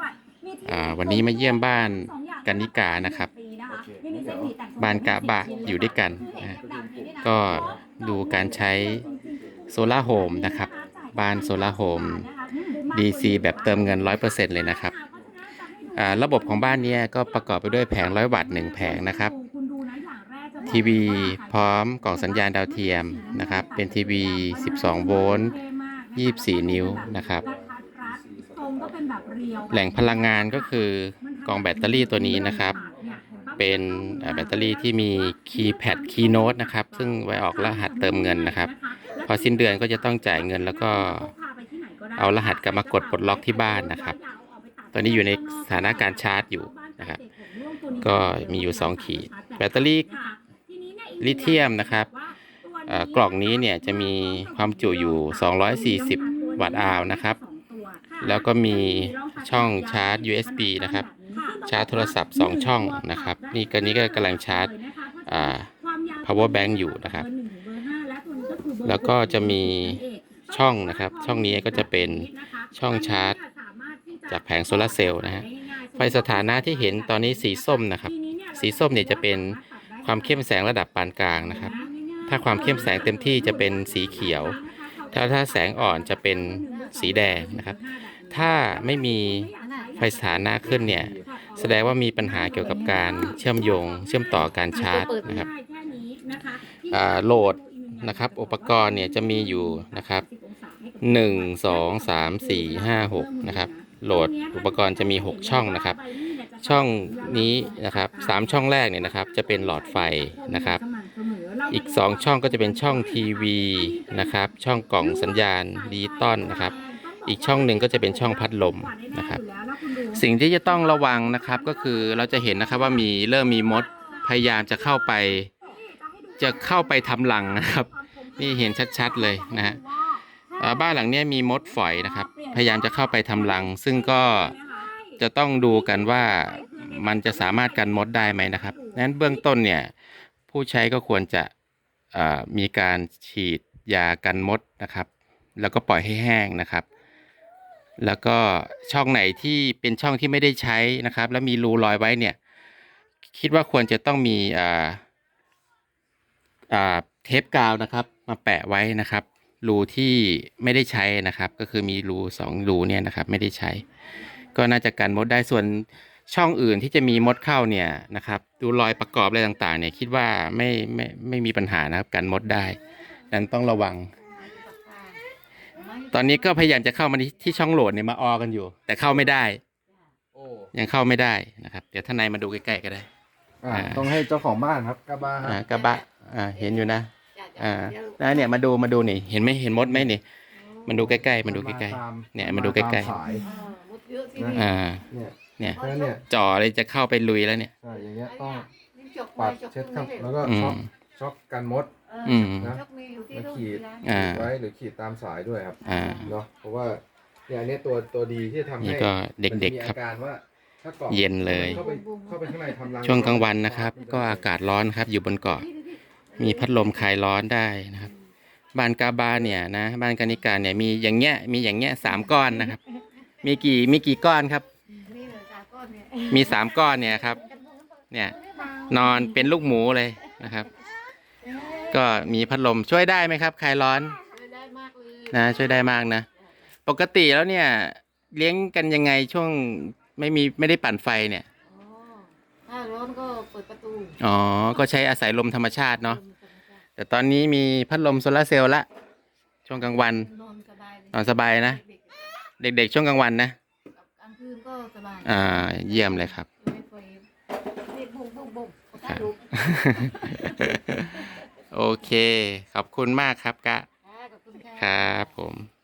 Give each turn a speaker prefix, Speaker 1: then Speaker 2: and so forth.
Speaker 1: วัตต์มีที่
Speaker 2: อ่าวันนี้มาเยี่ยมบ้านกันนิกานะครับบ้านกะบะอยู่ด้วยกันนะ ก็ดูการใช้โซลาร์โฮมนะครับ บ้านโซลาร์โฮม DC แบบเติมเงิน 100%เลยนะครับอ่าระบบของบ้านเนี้ก็ประกอบไปด้วยแผงร้อยวัตต์หนึ่งแผงนะครับ ทีวีพร้อมกล่องสัญญาณดาวเทียมนะครับ เป็นทีวี 12 โวลต์ 24 นิ้วนะครับ แหล่งพลังงานก็คือกล่องแบตเตอรี่ตัวนี้นะครับ เป็นอ่าแบตเตอรี่ที่มีคีย์แพดคีย์โน้ตนะครับ ซึ่งไว้ออกรหัสเติมเงินนะครับ พอสิ้นเดือนก็จะต้องจ่ายเงินแล้วก็เอารหัสกลับมากดปลดล็อกที่บ้านนะครับ ตอนนี้อยู่ในสถานการณ์ชาร์จอยู่นะครับ ก็มีอยู่ 2 ขีด แบตเตอรี่ลิเธียมนะครับเอ่อกล่องนี้เนี่ยจะมีความจุอยู่ 240 วัตต์อาวนะครับ แล้วก็มีช่องชาร์จ USB นะครับ ชาร์จโทรศัพท์ 2 ช่องนะครับ นี่ก็นี้ก็กำลังชาร์จ power bank อยู่นะครับ แล้วก็จะมีช่องนะครับ ช่องนี้ก็จะเป็นช่องชาร์จ จากแผงโซลาร์เซลล์นะฮะ ไฟสถานะที่เห็นตอนนี้สีส้มนะครับ สีส้มเนี่ยจะเป็นความเข้มแสงระดับปานกลางนะครับ ถ้าความเข้มแสงเต็มที่จะเป็นสีเขียว ถ้าถ้าแสงอ่อนจะเป็นสีแดงนะครับ ถ้าไม่มีไฟสถานะขึ้นเนี่ย แสดงว่ามีปัญหาเกี่ยวกับการเชื่อมโยง เชื่อมต่อการชาร์จนะครับอ่าโหลดนะครับอุปกรณ์เนี่ยจะมีอยู่นะครับหนึ่งสองสามสี่ห้าหกนะครับ โหลดอุปกรณ์จะมี6ช่องนะครับ ช่องนี้นะครับสามช่องแรกเนี่ยนะครับ จะเป็นหลอดไฟนะครับ อีก2ช่องก็จะเป็นช่องทีวีนะครับ ช่องกล่องสัญญาณดิจิตอลนะครับ อีกช่องหนึ่งก็จะเป็นช่องพัดลมนะครับ สิ่งที่จะต้องระวังนะครับก็คือเราจะเห็นนะครับว่ามีเริ่มมีมดพยายามจะเข้าไป จะเข้าไปทำรังนะครับ นี่เห็นชัดๆเลยนะฮะเอ่อบ้านหลังเนี้ยมีมดฝอยนะครับ พยายามจะเข้าไปทำรัง ซึ่งก็จะต้องดูกันว่ามันจะสามารถกันมดได้ไหมนะครับนั้นเบื้องต้นเนี่ยผู้ใช้ก็ควรจะเอ่อมีการฉีดยากันมดนะครับ แล้วก็ปล่อยให้แห้งนะครับ แล้วก็ช่องไหนที่เป็นช่องที่ไม่ได้ใช้นะครับ แล้วมีรูรอยไว้เนี่ย คิดว่าควรจะต้องมีอ่าอ่าเทปกาวนะครับ มาแปะไว้นะครับรูที่ไม่ได้ใช้นะครับ ก็คือมีรูสองรูเนี่ยนะครับ ไม่ได้ใช้ ก็น่าจะกันมดได้ส่วนช่องอื่นที่จะมีมดเข้าเนี่ยนะครับดูรอยประกอบอะไรต่างๆ เนี่ยคิดว่าไม่ไม่ไม่มีปัญหานะครับกันมดได้ดังนั้นต้องระวัง ตอนนี้ก็พยายามจะเข้ามาที่ที่ช่องโหลดเนี่ยมาออกันอยู่ แต่เข้าไม่ได้
Speaker 3: โอ้
Speaker 2: ยังเข้าไม่ได้นะครับ เดี๋ยวท่านนายมาดูใกล้ๆก็ได้
Speaker 3: อ่า
Speaker 2: อ่า
Speaker 3: ต้องให้เจ้าของบ้านครับกระบะค
Speaker 2: อ่า
Speaker 3: รับ
Speaker 2: กระบะอ่าเห็นอยู่นะ อ่าแล้วเนี่ยมาดูมาดูนี่ เห็นไหมเห็นมดไหมนี่มันดูใกล้ๆมันดูใกล้
Speaker 3: ตาม
Speaker 2: เนี่ยมาดูใกล้ๆ
Speaker 3: ตสาย
Speaker 2: ๆอ่า
Speaker 3: เนี่ย
Speaker 2: เนี่ย
Speaker 3: เพราะฉะนั้นเนี่ย
Speaker 2: จ่อเลยจะเข้าไปลุยแล้วเนี่ย
Speaker 3: ใช่อย่างเงี้ยต้องปัดเช็ดครับแล้วก็
Speaker 2: อื
Speaker 3: ช็อก
Speaker 2: ม
Speaker 3: ช็อกกันมด
Speaker 2: อืม
Speaker 3: นะ
Speaker 4: มาขีด
Speaker 2: อ่า
Speaker 3: ไว้หรือขีดตามสายด้วยครับ
Speaker 2: อ่า
Speaker 3: เนาะเพราะว่าเนี่ยอันเนี้ยตัวตัวดีที่ทำ
Speaker 2: นี่
Speaker 3: ให้
Speaker 2: ก็เด็ก
Speaker 3: มันจะมี
Speaker 2: ๆครับ
Speaker 3: อาการว่าถ้ากล่อง
Speaker 2: เย็นเลย
Speaker 3: เข้าไปเข้าไปข้างในทำรัง
Speaker 2: ช่วงกลางวันนะครับ ก็อากาศร้อนครับ อยู่บนเกาะ มีพัดลมคลายร้อนได้นะครับ บ้านกาบาเนี่ยนะ บ้านกานิการเนี่ยมีอย่างเงี้ย มีอย่างเงี้ยสามก้อนนะครับ มีกี่ มีกี่ก้อนครับมีสามก้อนเนี่ยครับ เนี่ย นอนเป็นลูกหมูเลยนะครับ ก็มีพัดลมช่วยได้ไหมครับคลายร้อนนะช่วยได้มากนะ ปกติแล้วเนี่ย เลี้ยงกันยังไงช่วงไม่มีไม่ได้ปั่นไฟเนี่ย
Speaker 4: ถ้าร้อนก็เปิดประตู
Speaker 2: อ๋อก็ใช้อาศัยลมธรรมชาติเนาะแต่ตอนนี้มีพัดลมโซลาร์เซลล์ละช่วงกลางวัน
Speaker 4: นอนสบาย
Speaker 2: นอนสบายนะ เด็กๆ ช่วงกลางวันนะ
Speaker 4: กลางคืนก็สบาย
Speaker 2: อ่าเยี่ยมเลยครับ
Speaker 4: ไม่ไฟนี่บุ้งบุ้งบุ้ง
Speaker 2: ครับ โอเค ขอบคุณมากครับกะ
Speaker 4: ขอบคุณค่ะ
Speaker 2: ครับผม